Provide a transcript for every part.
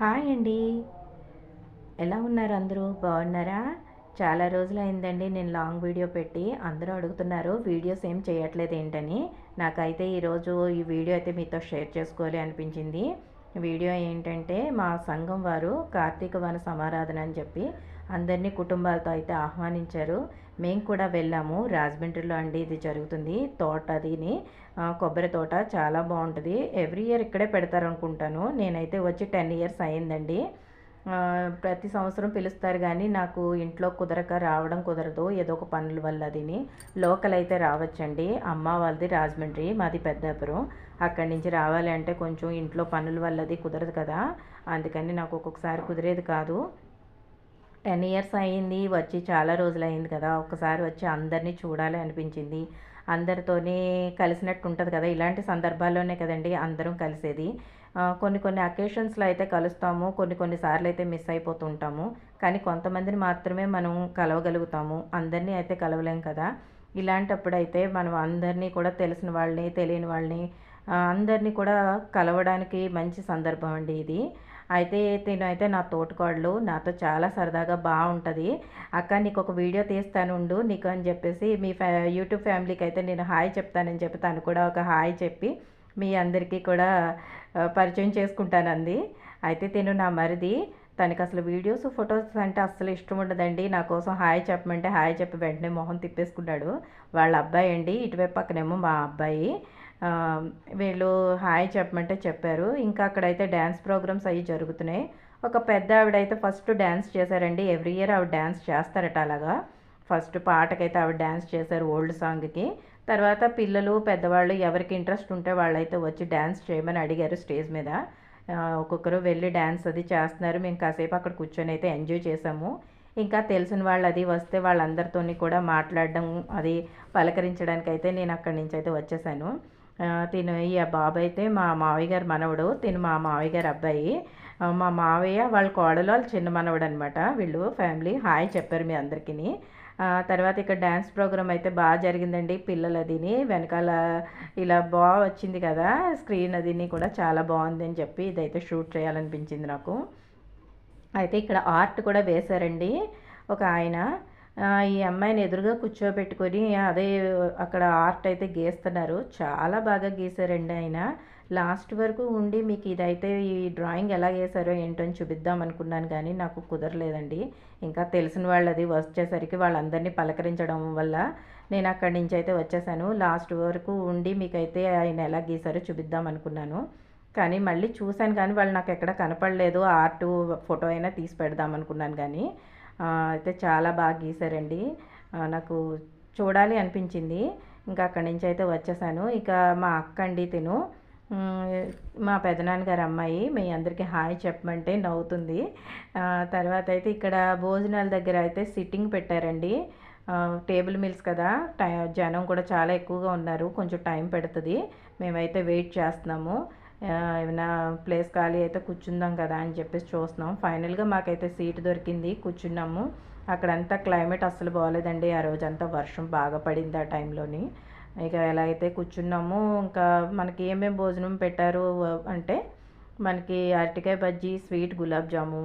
Hi అండి. ఎలా ఉన్నారు అందరూ? బాగున్నారా? చాలా రోజులైందండి నేను లాంగ్ వీడియో పెట్టి అందరూ అడుగుతున్నారు వీడియోస్ ఏం చేయట్లేదు ఏంటని. నాకైతే ఈరోజు ఈ వీడియో అయితే మీతో షేర్ చేసుకోవాలి అనిపించింది. వీడియో ఏంటంటే మా సంఘం వారు కార్తీక వన సమారాధన అని చెప్పి అందరినీ కుటుంబాలతో అయితే ఆహ్వానించారు. మేము కూడా వెళ్ళాము. రాజమండ్రిలో అండి ఇది జరుగుతుంది. తోట అదిని. కొబ్బరి తోట చాలా బాగుంటుంది. ఎవ్రీ ఇయర్ ఇక్కడే పెడతారు అనుకుంటాను నేనైతే వచ్చి టెన్ ఇయర్స్ అయ్యిందండి. ప్రతి సంవత్సరం పిలుస్తారు కానీ నాకు ఇంట్లో కుదరక రావడం కుదరదు. ఏదో ఒక పనుల వల్ల అదిని లోకల్ అయితే రావచ్చండి. అమ్మ వాళ్ళది రాజమండ్రి మాది పెద్దాపురం. అక్కడి నుంచి రావాలి అంటే కొంచెం ఇంట్లో పనుల వల్ల అది కుదరదు కదా. అందుకని నాకు ఒక్కొక్కసారి కుదిరేది కాదు. టెన్ ఇయర్స్ అయింది వచ్చి చాలా రోజులు అయింది కదా. ఒకసారి వచ్చి అందరినీ చూడాలి అనిపించింది. అందరితోనే కలిసినట్టు ఉంటుంది కదా. ఇలాంటి సందర్భాల్లోనే కదండి అందరం కలిసేది. కొన్ని కొన్ని అకేషన్స్లో అయితే కలుస్తాము కొన్ని కొన్ని సార్లు అయితే మిస్ అయిపోతుంటాము. కానీ కొంతమందిని మాత్రమే మనం కలవగలుగుతాము. అందరినీ అయితే కలవలేం కదా. ఇలాంటప్పుడు అయితే మనం అందరినీ కూడా తెలిసిన వాళ్ళని తెలియని వాళ్ళని అందరినీ కూడా కలవడానికి మంచి సందర్భం అండి ఇది. అయితే తినైతే అయితే నా తోటకోడలు నాతో చాలా సరదాగా బాగుంటుంది. అక్క నీకు ఒక వీడియో తీస్తాను ఉండు నీకు అని చెప్పేసి మీ ఫ్యా యూట్యూబ్ ఫ్యామిలీకి అయితే నేను హాయ్ చెప్తానని చెప్పి తను కూడా ఒక హాయ్ చెప్పి మీ అందరికీ కూడా పరిచయం చేసుకుంటానంది. అయితే తిను నా మరిది. తనకి అసలు వీడియోస్ ఫొటోస్ అంటే అస్సలు ఇష్టం ఉండదండి. నా కోసం హాయ్ చెప్పమంటే హాయ్ చెప్పి వెంటనే మొహం తిప్పేసుకున్నాడు. వాళ్ళ అబ్బాయి అండి ఇటువైపు పక్కనేమో మా అబ్బాయి. వీళ్ళు హాయ్ చెప్పమంటే చెప్పారు. ఇంకా అక్కడైతే డ్యాన్స్ ప్రోగ్రామ్స్ అవి జరుగుతున్నాయి. ఒక పెద్ద ఆవిడైతే ఫస్ట్ డ్యాన్స్ చేశారండి. ఎవ్రీ ఇయర్ ఆవిడ డ్యాన్స్ చేస్తారట అలాగా. ఫస్ట్ పాటకైతే ఆవిడ డ్యాన్స్ చేశారు ఓల్డ్ సాంగ్కి. తర్వాత పిల్లలు పెద్దవాళ్ళు ఎవరికి ఇంట్రెస్ట్ ఉంటే వాళ్ళైతే వచ్చి డ్యాన్స్ చేయమని అడిగారు స్టేజ్ మీద. ఒక్కొక్కరు వెళ్ళి డ్యాన్స్ అది చేస్తున్నారు. మేము కాసేపు అక్కడ కూర్చొని అయితే ఎంజాయ్ చేసాము ఇంకా తెలిసిన వాళ్ళు అది వస్తే వాళ్ళందరితోని కూడా మాట్లాడడం అది పలకరించడానికి అయితే నేను అక్కడి నుంచి అయితే వచ్చేసాను. తిను. ఈ బాబు అయితే మా మావయ్య గారు మనవడు తిను మా మావయ్య గారు అబ్బాయి మా మావయ్య వాళ్ళ కోడలు వాళ్ళ చిన్న మనవడు అనమాట వీళ్ళు ఫ్యామిలీ. హాయ్ చెప్పారు మీ అందరికీ తర్వాత ఇక్కడ డ్యాన్స్ ప్రోగ్రామ్ అయితే బాగా జరిగిందండి. పిల్లలు అదిని వెనకాల ఇలా బాగా వచ్చింది కదా స్క్రీన్ అదిని కూడా చాలా బాగుంది అని చెప్పి ఇదైతే షూట్ చేయాలనిపించింది నాకు. అయితే ఇక్కడ ఆర్ట్ కూడా వేశారండి ఒక ఆయన. ఈ అమ్మాయిని ఎదురుగా కూర్చోబెట్టుకొని అదే అక్కడ ఆర్ట్ అయితే గీస్తున్నారు. చాలా బాగా గీశారండి ఆయన. లాస్ట్ వరకు ఉండి మీకు ఇదైతే ఈ డ్రాయింగ్ ఎలా గీసారో ఏంటో అని చూపిద్దాం అనుకున్నాను కానీ నాకు కుదరలేదండి. ఇంకా తెలిసిన వాళ్ళది వచ్చేసరికి వాళ్ళందరినీ పలకరించడం వల్ల నేను అక్కడి నుంచి అయితే వచ్చేసాను. లాస్ట్ వరకు ఉండి మీకైతే ఆయన ఎలా గీసారో చూపిద్దాం అనుకున్నాను. కానీ మళ్ళీ చూశాను కానీ వాళ్ళు నాకు ఎక్కడ కనపడలేదు. ఆర్ట్ ఫోటో అయినా తీసి పెడదాం అనుకున్నాను కానీ. అయితే చాలా బాగా గీశారండి నాకు చూడాలి అనిపించింది. ఇంకా అక్కడి నుంచి అయితే వచ్చేసాను. ఇక మా అక్క అండి తిను మా పెదనాన్నగారు అమ్మాయి మీ అందరికీ హాయ్ చెప్పమంటే నవ్వుతుంది. తర్వాత అయితే ఇక్కడ భోజనాల దగ్గర అయితే సిట్టింగ్ పెట్టారండి. టేబుల్ మిల్స్ కదా టై జనం కూడా చాలా ఎక్కువగా ఉన్నారు. కొంచెం టైం పెడుతుంది. మేమైతే వెయిట్ చేస్తున్నాము. ఏమైనా ప్లేస్ ఖాళీ అయితే కూర్చుందాం కదా అని చెప్పేసి చూస్తున్నాం. ఫైనల్గా మాకైతే సీట్ దొరికింది కూర్చున్నాము. అక్కడంతా క్లైమేట్ అస్సలు బాగోలేదండి ఆ రోజంతా వర్షం బాగా పడింది ఆ టైంలోని ఇక ఎలా అయితే కూర్చున్నాము ఇంకా మనకి ఏమేమి భోజనం పెట్టారు అంటే మనకి అరటికాయ బజ్జీ స్వీట్ గులాబ్ జాము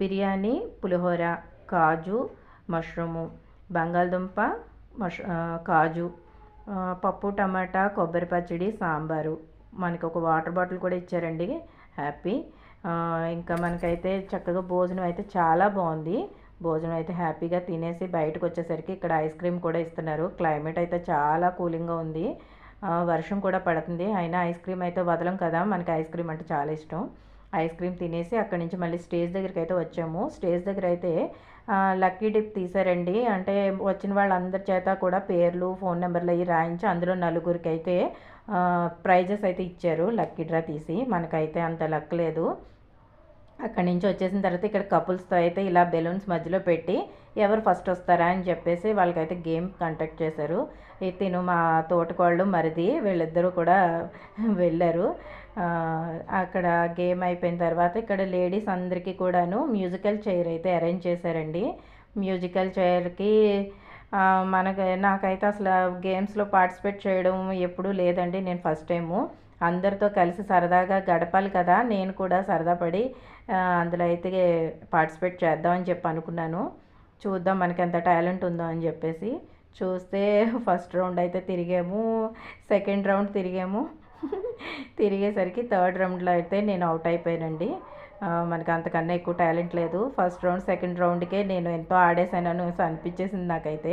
బిర్యానీ పులిహోర కాజు మష్రూము బంగాళదుంప మష్ కాజు పప్పు టమాటా కొబ్బరి పచ్చడి సాంబారు. మనకి ఒక వాటర్ బాటిల్ కూడా ఇచ్చారండి. హ్యాపీ. ఇంకా మనకైతే చక్కగా భోజనం అయితే చాలా బాగుంది. భోజనం అయితే హ్యాపీగా తినేసి బయటకు వచ్చేసరికి ఇక్కడ ఐస్ క్రీమ్ కూడా ఇస్తున్నారు. క్లైమేట్ అయితే చాలా కూలింగ్గా ఉంది. వర్షం కూడా పడుతుంది. అయినా ఐస్ క్రీమ్ అయితే వదలం కదా. మనకి ఐస్ క్రీమ్ అంటే చాలా ఇష్టం. ఐస్ క్రీమ్ తినేసి అక్కడి నుంచి మళ్ళీ స్టేజ్ దగ్గరికి అయితే వచ్చాము. స్టేజ్ దగ్గర అయితే లక్కీ డిప్ తీసారండి అంటే వచ్చిన వాళ్ళందరి చేత కూడా పేర్లు ఫోన్ నెంబర్లు అవి రాయించి అందులో నలుగురికి అయితే ప్రైజెస్ అయితే ఇచ్చారు లక్కీ డ్రా తీసి. మనకైతే అంత లక్ లేదు. అక్కడి నుంచి వచ్చేసిన తర్వాత ఇక్కడ కపుల్స్తో అయితే ఇలా బెలూన్స్ మధ్యలో పెట్టి ఎవరు ఫస్ట్ వస్తారా? అని చెప్పేసి వాళ్ళకైతే గేమ్ కండక్ట్ చేశారు. తిను మా తోటకోళ్ళు మరిది వీళ్ళిద్దరూ కూడా వెళ్ళారు. అక్కడ గేమ్ అయిపోయిన తర్వాత ఇక్కడ లేడీస్ అందరికీ కూడాను మ్యూజికల్ చైర్ అయితే అరేంజ్ చేశారండి. మ్యూజికల్ చైర్కి మనకు నాకైతే అసలు గేమ్స్లో పార్టిసిపేట్ చేయడం ఎప్పుడూ లేదండి నేను ఫస్ట్ టైము. అందరితో కలిసి సరదాగా గడపాలి కదా నేను కూడా సరదా పడి అందులో అయితే పార్టిసిపేట్ చేద్దామని చెప్పి అనుకున్నాను. చూద్దాం మనకి ఎంత టాలెంట్ ఉందో అని చెప్పేసి. చూస్తే ఫస్ట్ రౌండ్ అయితే తిరిగాము సెకండ్ రౌండ్ తిరిగాము. తిరిగేసరికి థర్డ్ రౌండ్లో అయితే నేను అవుట్ అయిపోయానండి. మనకు అంతకన్నా ఎక్కువ టాలెంట్ లేదు. ఫస్ట్ రౌండ్ సెకండ్ రౌండ్కే నేను ఎంతో ఆడేసానని అనిపించేసింది నాకైతే.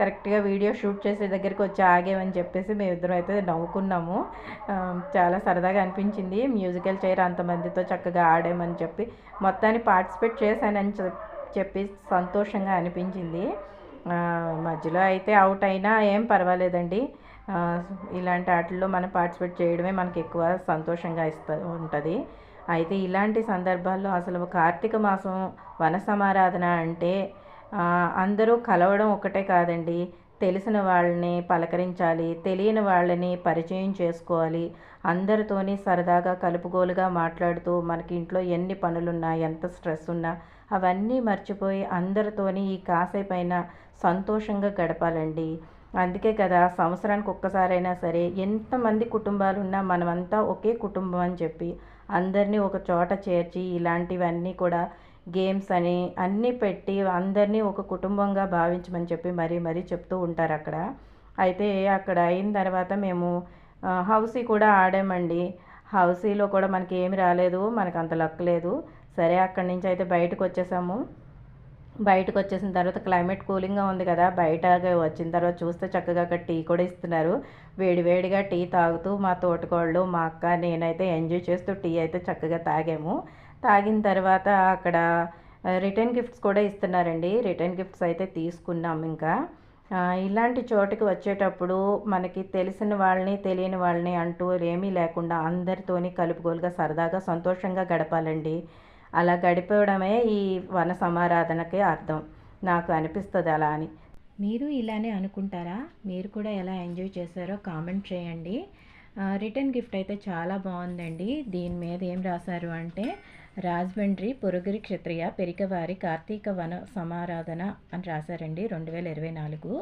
కరెక్ట్గా వీడియో షూట్ చేసే దగ్గరికి వచ్చి ఆగేమని చెప్పేసి మేమిద్దరం అయితే నవ్వుకున్నాము. చాలా సరదాగా అనిపించింది. మ్యూజికల్ చైర్ అంతమందితో చక్కగా ఆడామని చెప్పి మొత్తాన్ని పార్టిసిపేట్ చేశానని చెప్పి సంతోషంగా అనిపించింది. మధ్యలో అయితే అవుట్ అయినా ఏం పర్వాలేదండి. ఇలాంటి ఆటల్లో మనం పార్టిసిపేట్ చేయడమే మనకి ఎక్కువ సంతోషంగా ఇస్తూ ఉంటుంది. అయితే ఇలాంటి సందర్భాల్లో అసలు కార్తీక మాసం వన సమారాధన అంటే అందరూ కలవడం ఒకటే కాదండి. తెలిసిన వాళ్ళని పలకరించాలి తెలియని వాళ్ళని పరిచయం చేసుకోవాలి. అందరితోని సరదాగా కలుపుగోలుగా మాట్లాడుతూ మనకి ఇంట్లో ఎన్ని పనులున్నా ఎంత స్ట్రెస్ ఉన్నా అవన్నీ మర్చిపోయి అందరితోని ఈ కాసేపైనా సంతోషంగా గడపాలండి. అందుకే కదా సంవత్సరానికి ఒక్కసారైనా సరే ఎంతమంది కుటుంబాలు ఉన్నా మనమంతా ఒకే కుటుంబం అని చెప్పి అందరినీ ఒక చోట చేర్చి ఇలాంటివన్నీ కూడా గేమ్స్ అని అన్నీ పెట్టి అందరినీ ఒక కుటుంబంగా భావించమని చెప్పి మరీ మరీ చెప్తూ ఉంటారు అక్కడ. అయితే అక్కడ అయిన తర్వాత మేము హౌసీ కూడా ఆడామండి. హౌసీలో కూడా మనకి ఏమి రాలేదు మనకు అంత లక్ లేదు. సరే అక్కడి నుంచి అయితే బయటకు వచ్చేసాము. బయటకు వచ్చేసిన తర్వాత క్లైమేట్ కూలింగ్గా ఉంది కదా బయట వచ్చిన తర్వాత చూస్తే చక్కగా అక్కడ టీ కూడా ఇస్తున్నారు. వేడివేడిగా టీ తాగుతూ మా తోటకోళ్ళు మా అక్క నేనైతే ఎంజాయ్ చేస్తూ టీ అయితే చక్కగా తాగాము. తాగిన తర్వాత అక్కడ రిటర్న్ గిఫ్ట్స్ కూడా ఇస్తున్నారండి. రిటర్న్ గిఫ్ట్స్ అయితే తీసుకున్నాం ఇంకా. ఇలాంటి చోటుకి వచ్చేటప్పుడు మనకి తెలిసిన వాళ్ళని తెలియని వాళ్ళని అంటూ ఏమీ లేకుండా అందరితోని కలుపుగోలుగా సరదాగా సంతోషంగా గడపాలండి. అలా గడిపోవడమే ఈ వన సమారాధనకి అర్థం. నాకు అనిపిస్తుంది అలా అని. మీరు ఇలానే అనుకుంటారా? మీరు కూడా ఎలా ఎంజాయ్ చేశారో కామెంట్ చేయండి. రిటర్న్ గిఫ్ట్ అయితే చాలా బాగుందండి. దీని మీద ఏం రాశారు అంటే రాజమండ్రి పొరుగురి క్షత్రియ పెరికవారి కార్తీక వన సమారాధన అని రాశారండి. రెండు వేల ఇరవై నాలుగు.